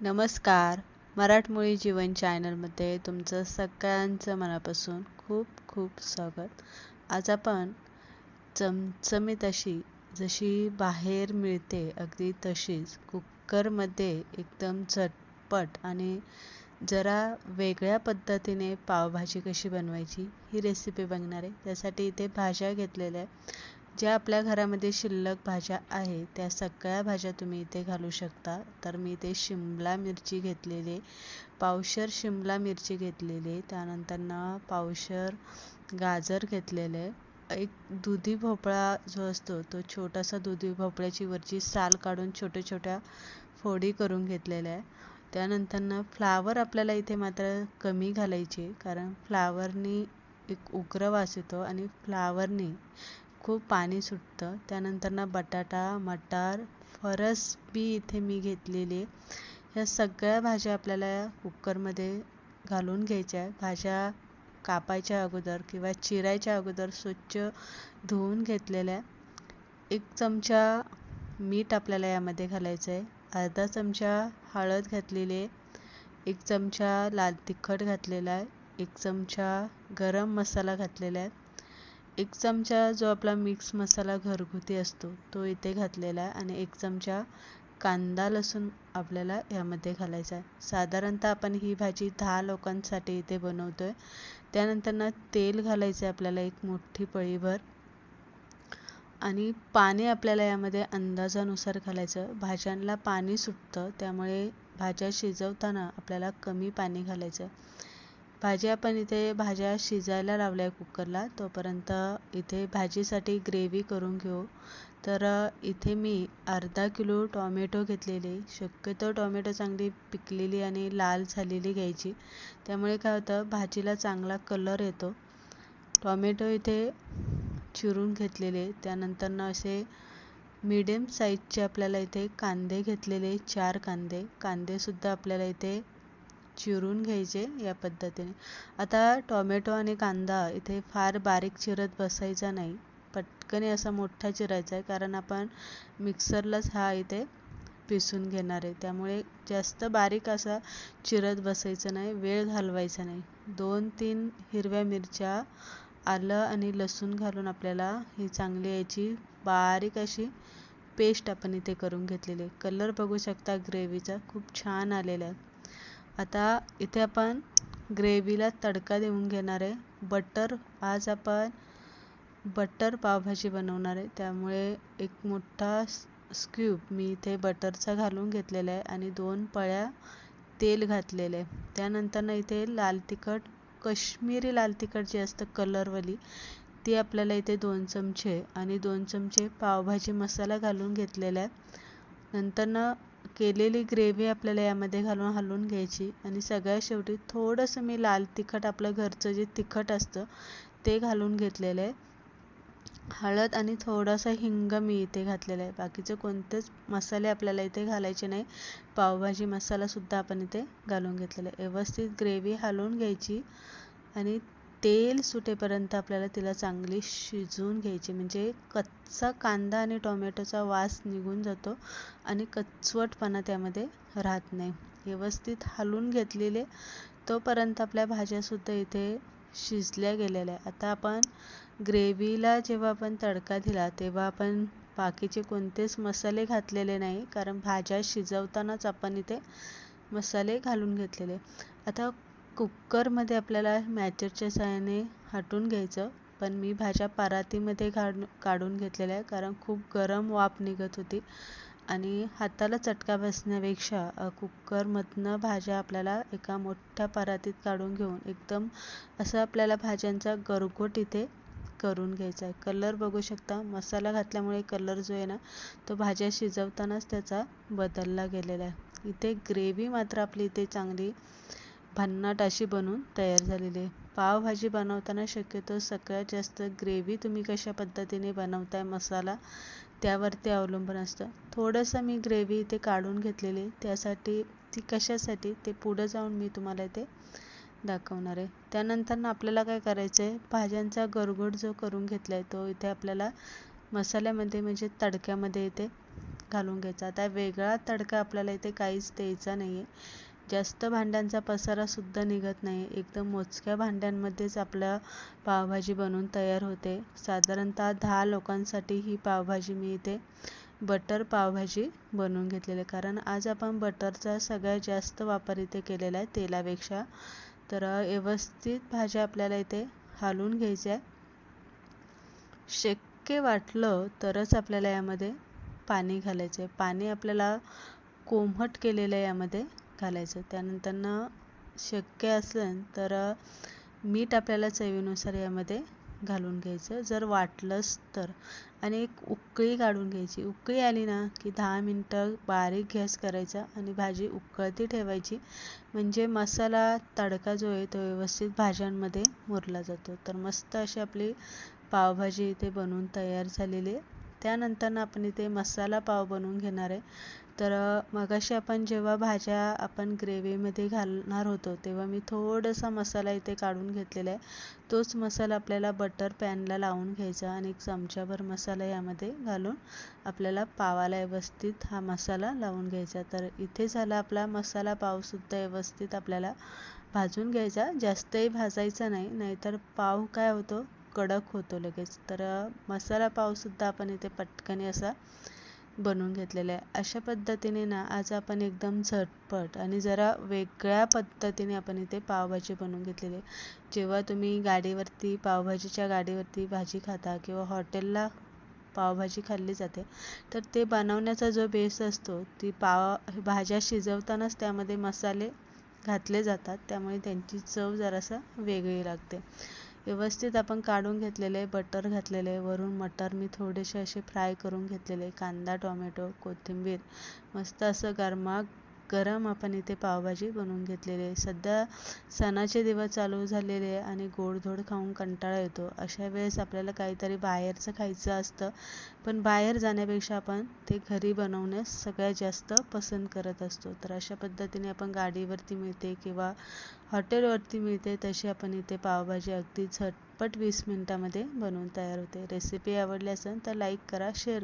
नमस्कार. मराठमोळी जीवन चॅनलमध्ये तुमचं सगळ्यांचं मनापासून खूप खूप स्वागत. आज आपण चमचमीत अशी जशी बाहेर मिळते अगदी तशीच कुकरमध्ये एकदम झटपट आणि जरा वेगळ्या पद्धतीने पावभाजी कशी बनवायची ही रेसिपी बघणार आहे. त्यासाठी इथे भाज्या घेतलेल्या आहे ज्या आपल्या घरामध्ये शिल्लक भाज्या आहे त्या सगळ्या भाज्या तुम्ही इथे घालू शकता. तर मी इथे शिमला मिरची घेतलेली पावशर शिमला मिरची घेतलेली त्यानंतर पावशर गाजर घेतलेले. एक दुधी भोपळा जो असतो तो छोटासा दुधी भोपळ्याची वरची साल काढून छोट्या छोट्या फोडी करून घेतलेल्या आहे. त्यानंतर फ्लावर आपल्याला इथे मात्र कमी घालायचे कारण फ्लावरनी एक उग्र वास येतो आणि फ्लावरनी खूप पाणी सुटतं. त्यानंतर ना बटाटा मटार फरस बी इथे मी घेतलेली. ह्या सगळ्या भाज्या आपल्याला कुकरमध्ये घालून घ्यायच्या. भाज्या कापायच्या अगोदर किंवा चिरायच्या अगोदर स्वच्छ धुवून घेतलेल्या. एक चमचा मीठ आपल्याला यामध्ये घालायचं आहे अर्धा चमचा हळद घातलेली आहे. एक चमचा लाल तिखट घातलेला आहे. एक चमचा गरम मसाला घातलेला आहे. एक चमचा जो आपला मिक्स मसाला घरगुती असतो तो इथे घातलेला आहे आणि एक चमचा कांदा लसूण आपल्याला यामध्ये घालायचा आहे. साधारणतः आपण ही भाजी दहा लोकांसाठी इथे बनवतो आहे त्यानंतर ना तेल घालायचं आहे आपल्याला एक मोठी पळीभर. आणि पाणी आपल्याला यामध्ये अंदाजानुसार घालायचं भाज्यांना पाणी सुटतं त्यामुळे भाज्या शिजवताना आपल्याला कमी पाणी घालायचं भाजी आपण इथे भाज्या शिजायला लावल्या कुकरला. तोपर्यंत इथे भाजीसाठी ग्रेव्ही करून घेऊ. तर इथे मी अर्धा किलो टॉमॅटो घेतलेले. शक्यतो टॉमॅटो चांगली पिकलेली आणि लाल झालेली घ्यायची. त्यामुळे काय होतं भाजीला चांगला कलर येतो. टॉमॅटो इथे चिरून घेतलेले. त्यानंतरनं असे मीडियम साईजचे आपल्याला इथे कांदे घेतलेले चार कांदे. कांदेसुद्धा आपल्याला इथे चिरून घ्यायचे या पद्धतीने. आता टोमॅटो आणि कांदा इथे फार बारीक चिरत बसायचा नाही. पटकन असा मोठा चिरायचा आहे कारण आपण मिक्सरलाच हा इथे पिसून घेणार आहे. त्यामुळे जास्त बारीक असा चिरत बसायचं नाही वेळ घालवायचा नाही. दोन तीन हिरव्या मिरच्या आलं आणि लसूण घालून आपल्याला ही चांगली याची बारीक अशी पेस्ट आपण इथे करून घेतलेली आहे. कलर बघू शकता ग्रेव्हीचा खूप छान आलेला आहे. आता इथे आपण ग्रेव्हीला तडका देऊन घेणार आहे. बटर आज आपण बटर पावभाजी बनवणार आहे. त्यामुळे एक मोठा स्क्यूब मी इथे बटरचा घालून घेतलेला आहे आणि दोन पळ्या तेल घातलेलं आहे. त्यानंतरनं इथे लाल तिखट कश्मीरी लाल तिखट जी असतं कलरवाली ती आपल्याला इथे दोन चमचे आणि दोन चमचे पावभाजी मसाला घालून घेतलेला आहे. नंतरनं केलेली ग्रेव्ही आपल्याला यामध्ये घालून हलवून घ्यायची. आणि सगळ्यात शेवटी थोडंसं मी लाल तिखट आपलं घरचं जे तिखट असतं ते घालून घेतलेलं आहे. हळद आणि थोडासा हिंग मी इथे घातलेला आहे. बाकीचे कोणतेच मसाले आपल्याला इथे घालायचे नाही. पावभाजी मसालासुद्धा आपण इथे घालून घेतलेला आहे. व्यवस्थित ग्रेव्ही हलवून घ्यायची. आणि तेल सुटेपर्यंत आपल्याला तिला चांगली शिजवून घ्यायची. म्हणजे कच्चा कांदा आणि टोमॅटोचा वास निघून जातो आणि कचवटपणा त्यामध्ये राहत नाही. व्यवस्थित हलवून घेतलेले तोपर्यंत आपल्या भाज्यासुद्धा इथे शिजल्या गेलेल्या आहे आता आपण ग्रेव्हीला जेव्हा आपण तडका दिला तेव्हा आपण बाकीचे कोणतेच मसाले घातलेले नाही कारण भाज्या शिजवतानाच आपण इथे मसाले घालून घेतलेले. आता कुकरमध्ये आपल्याला मॅचरच्या साहाय्याने हटवून घ्यायचं. पण मी भाज्या परातीमध्ये काढून काढून घेतलेल्या आहे कारण खूप गरम वाफ निघत होती. आणि हाताला चटका बसण्यापेक्षा कुकरमधनं भाज्या आपल्याला एका मोठ्या परातीत काढून घेऊन एकदम असं आपल्याला भाज्यांचा गरगोट इथे करून घ्यायचा आहे. कलर बघू शकता. मसाला घातल्यामुळे कलर जो आहे ना तो भाज्या शिजवतानाच त्याचा बदलला गेलेला आहे. इथे ग्रेव्ही मात्र आपली इथे चांगली भन्नाट अशी बनवून तयार झालेली आहे. पावभाजी बनवताना शक्यतो सगळ्यात जास्त ग्रेव्ही तुम्ही कशा पद्धतीने बनवताय मसाला त्यावरती अवलंबून असतं. थोडंसं मी ग्रेव्ही इथे काढून घेतलेली त्यासाठी ती कशासाठी ते पुढं जाऊन मी तुम्हाला इथे दाखवणार आहे. त्यानंतर आपल्याला काय करायचं आहे भाज्यांचा गरगोट जो करून घेतला आहे तो इथे आपल्याला मसाल्यामध्ये म्हणजे तडक्यामध्ये इथे घालून घ्यायचा. आता वेगळा तडका आपल्याला इथे काहीच द्यायचा नाही आहे जास्त भांड्यांचा पसारासुद्धा निघत नाही. एकदम मोजक्या भांड्यांमध्येच आपल्या पावभाजी बनवून तयार होते. साधारणतः दहा लोकांसाठी ही पावभाजी मी इथे बटर पावभाजी बनवून घेतलेली. आहे कारण आज आपण बटरचा सगळ्यात जास्त वापर इथे केलेला आहे तेलापेक्षा. तर व्यवस्थित भाज्या आपल्याला इथे हालून घ्यायच्या. शक्य वाटलं तरच आपल्याला यामध्ये पाणी घालायचे पाणी आपल्याला कोमट केलेलं आहे यामध्ये. घालायचं. त्यानंतरनं शक्य असलं तर मीठ आपल्याला चवीनुसार यामध्ये घालून घ्यायचं. जर वाटलंच तर. आणि एक उकळी काढून घ्यायची. उकळी आली ना की दहा मिनटं बारीक गॅस करायचा आणि भाजी उकळती ठेवायची. म्हणजे मसाला तडका जो आहे तो व्यवस्थित भाज्यांमध्ये मुरला जातो. तर मस्त अशी आपली पावभाजी इथे बनवून तयार झालेली आहे. त्यानंतर आपण इथे मसाला पाव बनवून घेणार आहे. तर मगाशी आपण जेव्हा भाज्या आपण ग्रेव्हीमध्ये घालणार होतो तेव्हा मी थोडासा मसाला इथे काढून घेतलेला आहे. तोच मसाला आपल्याला बटर पॅनला लावून घ्यायचा आणि एक चमचाभर मसाला यामध्ये घालून आपल्याला पावाला व्यवस्थित हा मसाला लावून घ्यायचा. तर इथे झाला आपला मसाला पावसुद्धा व्यवस्थित आपल्याला भाजून घ्यायचा. जास्तही भाजायचा नाही नाहीतर पाव काय होतो? कडक होतो लगेच. तर मसाला पावसुद्धा आपण इथे पटकन असा बनवून घेतलेलं आहे. अशा पद्धतीने ना आज आपण एकदम झटपट आणि जरा वेगळ्या पद्धतीने आपण इथे पावभाजी बनवून घेतलेली आहे. जेव्हा तुम्ही गाडीवरती पावभाजीच्या गाडीवरती भाजी खाता किंवा हॉटेलला पावभाजी खाल्ली जाते तर ते बनवण्याचा जो बेस असतो ती पाव भाज्या शिजवतानाच त्यामध्ये मसाले घातले जातात. त्यामुळे त्यांची चव जरासं वेगळी लागते. व्यवस्थित आपण काढून घेतलेले बटर घातलेले वरून मटर मी थोडेसे असे फ्राय करून घेतलेले कांदा टोमॅटो कोथिंबीर मस्त असं गरमा गरम आपण इथे पावभाजी बनवून घेतलेली आहे. सध्या सणाचे दिवस चालू झालेले आहे आणि गोडधोड खाऊन कंटाळा येतो. अशा वेळेस आपल्याला काहीतरी बाहेरचं खायचं असतं पण बाहेर जाण्यापेक्षा आपण ते घरी बनवण्यास सगळ्यात जास्त पसंत करत असतो. तर अशा पद्धतीने आपण गाडीवरती मिळते किंवा हॉटेलवरती मिळते तशी आपण इथे पावभाजी अगदी झटपट वीस मिनटामध्ये बनवून तयार होते. रेसिपी आवडली असेल तर लाईक करा शेअर